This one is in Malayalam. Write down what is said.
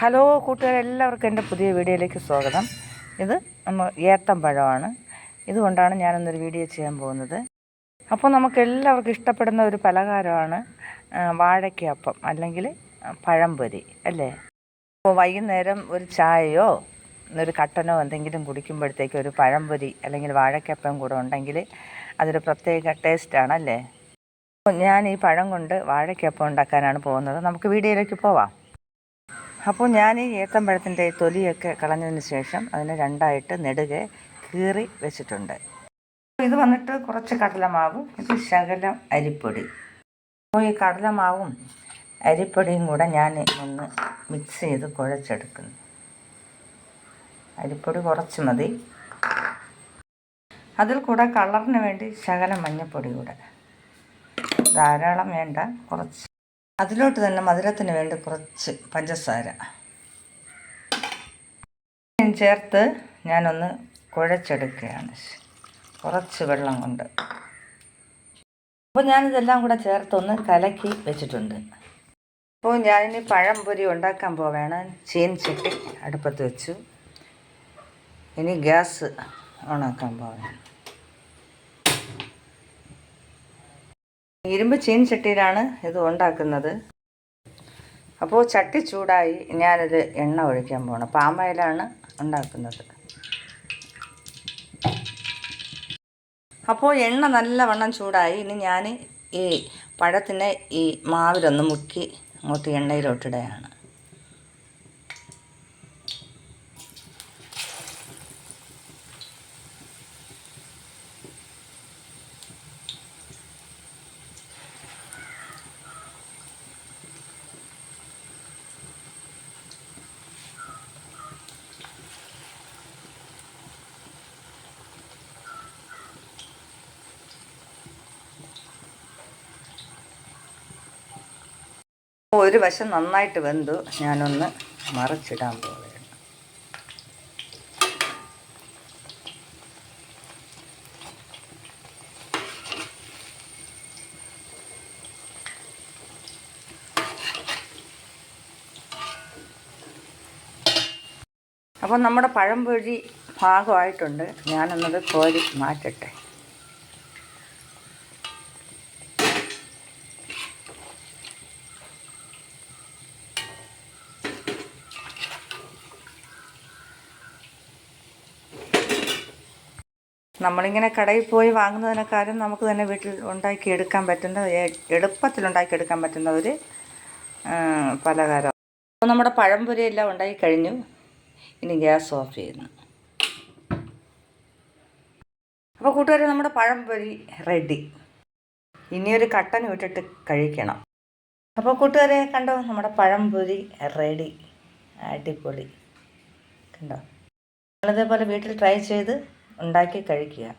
ഹലോ കൂട്ടുകാർ എല്ലാവർക്കും എന്റെ പുതിയ വീഡിയോയിലേക്ക് സ്വാഗതം. ഇത് നമ്മൾ ഏത്തം പഴമാണ്. ഇതുകൊണ്ടാണ് ഞാനൊന്നൊരു വീഡിയോ ചെയ്യാൻ പോകുന്നത്. അപ്പോൾ നമുക്ക് എല്ലാവർക്കും ഇഷ്ടപ്പെടുന്ന ഒരു പലഹാരമാണ് വാഴയ്ക്കപ്പം അല്ലെങ്കിൽ പഴംപൊരി അല്ലേ? അപ്പോൾ വൈകുന്നേരം ഒരു ചായയോ ഒരു കട്ടനോ എന്തെങ്കിലും കുടിക്കുമ്പോഴത്തേക്ക് ഒരു പഴംപൊരി അല്ലെങ്കിൽ വാഴയ്ക്കപ്പം കൂടെ ഉണ്ടെങ്കിൽ അതൊരു പ്രത്യേക ടേസ്റ്റാണ് അല്ലേ? അപ്പോൾ ഞാൻ ഈ പഴം കൊണ്ട് വാഴയ്ക്കപ്പം ഉണ്ടാക്കാനാണ് പോകുന്നത്. നമുക്ക് വീഡിയോയിലേക്ക് പോവാം. അപ്പോൾ ഞാൻ ഈ ഏത്തമ്പഴത്തിന്റെ തൊലിയൊക്കെ കളഞ്ഞതിന് ശേഷം അതിനെ രണ്ടായിട്ട് നെടുകെ കീറി വെച്ചിട്ടുണ്ട്. ഇത് വന്നിട്ട് കുറച്ച് കടലമാവ് ഇത് ശകലം അരിപ്പൊടി. അപ്പോൾ ഈ കടലമാവും അരിപ്പൊടിയും കൂടെ ഞാൻ ഒന്ന് മിക്സ് ചെയ്ത് കുഴച്ചെടുക്കുന്നു. അരിപ്പൊടി കുറച്ച് മതി. അതിൽ കൂടെ കളറിന് വേണ്ടി ശകലം മഞ്ഞൾപ്പൊടി കൂടെ. ധാരാളം വേണ്ട കുറച്ച്. അതിലോട്ട് തന്നെ മധുരത്തിന് വേണ്ടി കുറച്ച് പഞ്ചസാര. ചേർത്ത് ഞാനൊന്ന് കുഴച്ചെടുക്കുകയാണ്. കുറച്ച് വെള്ളം കൊണ്ട്. അപ്പോൾ ഞാനിതെല്ലാം കൂടെ ചേർത്തൊന്ന് കലക്കി വെച്ചിട്ടുണ്ട്. അപ്പോൾ ഞാനിനി പഴംപൊരി ഉണ്ടാക്കാൻ പോവുകയാണ് ചീൻ ചട്ടി അടുപ്പത്ത് വെച്ചു. ഇനി ഗ്യാസ് ഓണാക്കാൻ പോവുകയാണ് ഇരുമ്പ് ചീൻ ചട്ടിയിലാണ് ഇത് ഉണ്ടാക്കുന്നത്. അപ്പോൾ ചട്ടി ചൂടായി ഞാനിത് എണ്ണ ഒഴിക്കാൻ പോകണം പാമയിലാണ് ഉണ്ടാക്കുന്നത്. അപ്പോൾ എണ്ണ നല്ലവണ്ണം ചൂടായി. ഇനി ഞാൻ ഈ പഴത്തിനെ ഈ മാവിലൊന്ന് മുക്കി അങ്ങോട്ട് എണ്ണയിലോട്ടിടുകയാണ്. ഒരു വശം നന്നായിട്ട് വെന്തു. ഞാനൊന്ന് മറിച്ചിടാൻ പോവുകയാണ്. അപ്പോൾ നമ്മുടെ പഴംപൊഴി ഭാഗമായിട്ടുണ്ട്. ഞാനൊന്നത് കോരി മാറ്റട്ടെ. നമ്മളിങ്ങനെ കടയിൽ പോയി വാങ്ങുന്നതിനെക്കാളും നമുക്ക് തന്നെ വീട്ടിൽ ഉണ്ടാക്കി എടുക്കാൻ പറ്റുന്ന എളുപ്പത്തിൽ ഉണ്ടാക്കി എടുക്കാൻ പറ്റുന്ന ഒരു പലഹാരം. അപ്പോൾ നമ്മുടെ പഴംപൊരി എല്ലാം ഉണ്ടാക്കി കഴിഞ്ഞു. ഇനി ഗ്യാസ് ഓഫ് ചെയ്യുന്നു. അപ്പോൾ കൂട്ടുകാരെ നമ്മുടെ പഴംപൊരി റെഡി. ഇനിയൊരു കട്ടൻ വിട്ടിട്ട് കഴിക്കണം. അപ്പോൾ കൂട്ടുകാരെ കണ്ടോ നമ്മുടെ പഴംപൊരി റെഡി. അടിപൊളി. കണ്ടോ? നിങ്ങളിതേപോലെ വീട്ടിൽ ട്രൈ ചെയ്ത് ഉണ്ടാക്കി കഴിക്കുക.